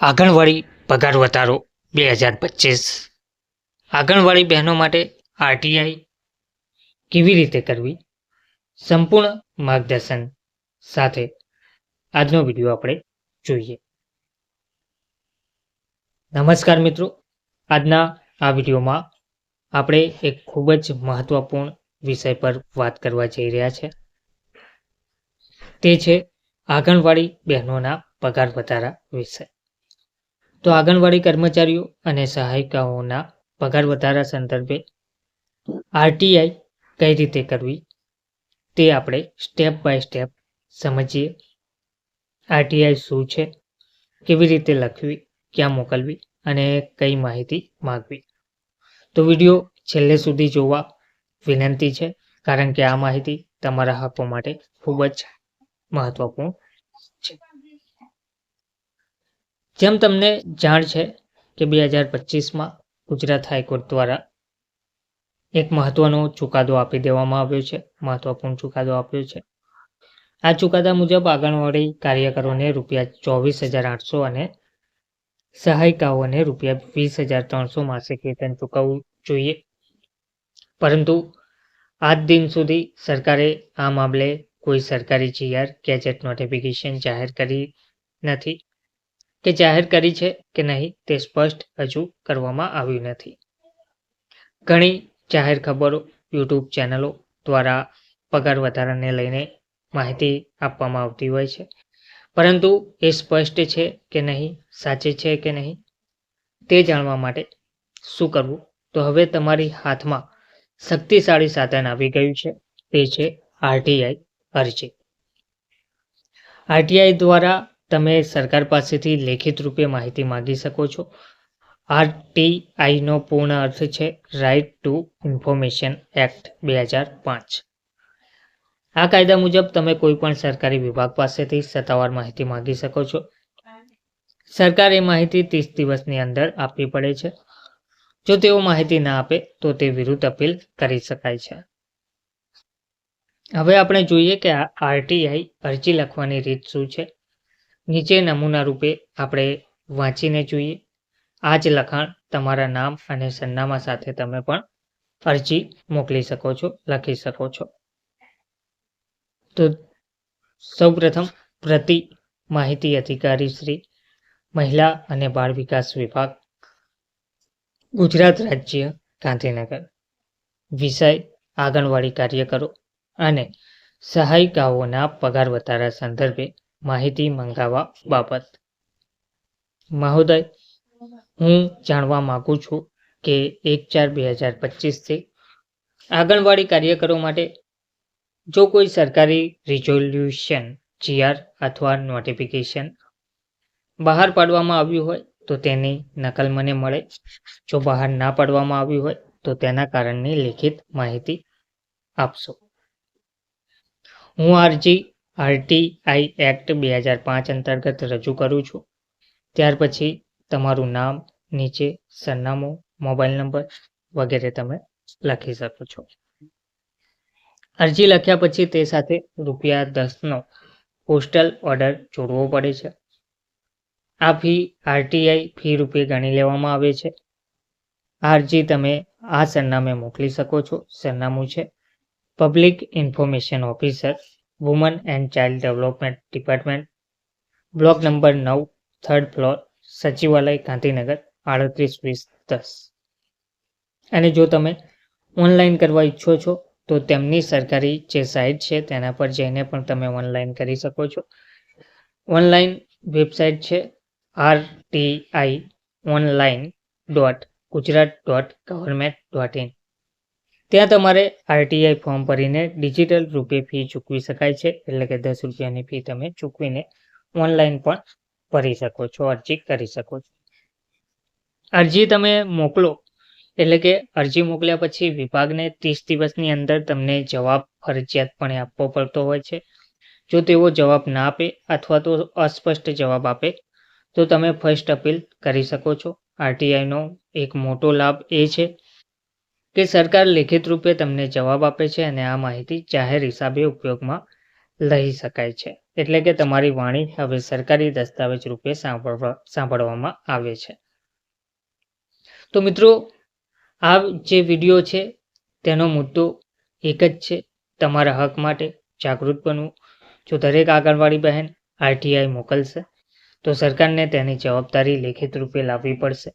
આંગણવાડી પગાર વધારો બે હજાર પચીસ. આંગણવાડી બહેનો માટે આરટીઆઈ કેવી રીતે કરવી? સંપૂર્ણ માર્ગદર્શન સાથે આજનો વીડિયો આપણે જોઈએ. નમસ્કાર મિત્રો. આજના આ વિડીયોમાં આપણે એક ખૂબ જ મહત્વપૂર્ણ વિષય પર વાત કરવા જઈ રહ્યા છે. તે છે આંગણવાડી બહેનોના પગાર વધારા વિશે. તો આંગણવાડી કર્મચારીઓ અને સહાયિકાઓના પગાર વધારા સંદર્ભે આરટીઆઈ કઈ રીતે કરવી તે આપણે સ્ટેપ બાય સ્ટેપ સમજીએ. આરટીઆઈ શું છે? કેવી રીતે લખવી, ક્યાં મોકલવી અને કઈ માહિતી માગવી? તો વીડિયો છેલ્લે સુધી જોવા વિનંતી છે, કારણ કે આ માહિતી તમારા હકો માટે ખૂબ જ મહત્વપૂર્ણ છે. જેમ તમને જાણ છે કે બે હજાર પચીસમાં ગુજરાત હાઈકોર્ટ દ્વારા એક મહત્વનો ચુકાદો આપી દેવામાં આવ્યો છે, મહત્વપૂર્ણ ચુકાદો આપ્યો છે. આ ચુકાદા મુજબ આંગણવાડી કાર્યકરોને રૂપિયા ચોવીસ હજાર આઠસો અને સહાયિકાઓને રૂપિયા વીસ હજાર ત્રણસો માસિક વેતન ચૂકવવું જોઈએ. પરંતુ આજ દિન સુધી સરકારે આ મામલે કોઈ સરકારી જીઆર, ગેજેટ નોટિફિકેશન જાહેર કરી નથી. કે જાહેર કરી છે કે નહીં તે સ્પષ્ટ હજુ કરવામાં આવ્યું નથી. ઘણી જાહેર ખબરો યુટ્યુબ ચેનલો દ્વારા પગાર વધારાને લઈને માહિતી આપવામાં આવતી હોય છે. પરંતુ એ સ્પષ્ટ છે કે નહીં, સાચી છે કે નહીં, તે જાણવા માટે શું કરવું? તો હવે તમારી હાથમાં શક્તિશાળી સાધન આવી ગયું છે. તે છે આરટીઆઈ અરજી. આરટીઆઈ દ્વારા તમે સરકાર પાસેથી લેખિત રૂપે માહિતી માગી શકો છો. આરટીઆઈનો પૂર્ણ અર્થ છે રાઇટ ટુ ઇન્ફોર્મેશન એક્ટ બે હજાર પાંચ. આ કાયદા મુજબ તમે કોઈ પણ સરકારી વિભાગ પાસેથી સત્તાવાર માહિતી માગી શકો છો. સરકાર એ માહિતી ત્રીસ દિવસની અંદર આપવી પડે છે. જો તેઓ માહિતી ના આપે, તો તે વિરુદ્ધ અપીલ કરી શકાય છે. હવે આપણે જોઈએ કે આરટીઆઈ અરજી લખવાની રીત શું છે. નીચે નમૂના રૂપે આપણે વાંચીને જોઈએ. આ જ લખાણ તમારા નામ અને સરનામા સાથે તમે પણ અરજી મોકલી શકો છો, લખી શકો છો. તો સૌપ્રથમ પ્રતિ માહિતી અધિકારી શ્રી, મહિલા અને બાળ વિકાસ વિભાગ, ગુજરાત રાજ્ય, ગાંધીનગર. વિષય, આંગણવાડી કાર્યકરો અને સહાયિકાઓના પગાર વધારા સંદર્ભે માહિતી મંગાવવા બાબત. મહોદય, હું જાણવા માગું છું કે એક ચાર બે હજાર પચીસથી આંગણવાડી કાર્યકરો માટે જો કોઈ સરકારી રિઝોલ્યુશન જીઆર અથવા નોટિફિકેશન બહાર પાડવામાં આવ્યું હોય, તો તેની નકલ મને મળે. જો બહાર ના પાડવામાં આવ્યું હોય, તો તેના કારણની લિખિત માહિતી આપશો. હું અરજી આરટીઆઈ એક્ટ બે હજાર પાંચ અંતર્ગત રજૂ કરું છું. ત્યાર પછી તમારું નામ, નીચે સરનામું, મોબાઈલ નંબર વગેરે તમે લખી શકો છો. અરજી લખ્યા પછી તે સાથે રૂપિયા દસનો પોસ્ટલ ઓર્ડર જોડવો પડે છે. આ ફી આરટીઆઈ ફી રૂપે ગણી લેવામાં આવે છે. આ અરજી તમે આ સરનામે મોકલી શકો છો. સરનામું છે, public information officer woman and child development department block number નવ થર્ડ ફ્લોર સચિવાલય ગાંધીનગર આડત્રીસ વીસ દસ અને જો તમે ઓનલાઈન કરવા ઈચ્છો છો, તો તેમની સરકારી જે સાઇટ છે, તેના પર જઈને પણ તમે ઓનલાઈન કરી શકો છો. ઓનલાઈન વેબસાઇટ છે R T I online dot Gujarat dot government dot in ત્યાં તમારે આરટીઆઈ ફોર્મ ભરીને ડિજિટલ રૂપે ફી ચૂકવી શકાય છે. એટલે કે દસ રૂપિયાની ફી તમે ચૂકવીને ઓનલાઈન પણ ભરી શકો છો, અરજી કરી શકો છો. અરજી તમે મોકલો, એટલે કે અરજી મોકલ્યા પછી વિભાગને ત્રીસ દિવસની અંદર તમને જવાબ ફરજિયાતપણે આપવો પડતો હોય છે. જો તેઓ જવાબ ના આપે અથવા તો અસ્પષ્ટ જવાબ આપે, તો તમે ફર્સ્ટ અપીલ કરી શકો છો. આરટીઆઈનો એક મોટો લાભ એ છે કે સરકાર લેખિત રૂપે તમને જવાબ આપે છે અને આ માહિતી જાહેર હિસાબે ઉપયોગમાં લઈ શકાય છે. એટલે કે તમારી વાણી હવે સરકારી દસ્તાવેજ રૂપે સાંભળવા, સાંભળવામાં આવે છે. તો મિત્રો, આ જે વીડિયો છે, તેનો મુદ્દો એક જ છે. તમારા હક માટે જાગૃત બનવું. જો દરેક આંગણવાડી બહેન આરટીઆઈ મોકલશે, તો સરકારને તેની જવાબદારી લેખિત રૂપે લાવવી પડશે.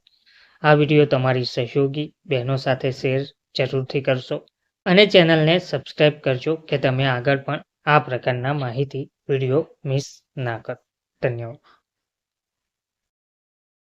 આ વીડિયો તમારી સહયોગી બહેનો સાથે શેર જરૂરથી કરશો અને ચેનલને સબસ્ક્રાઈબ કરજો કે તમે આગળ પણ આ પ્રકારના માહિતી વીડિયો મિસ ના કરો. ધન્યવાદ.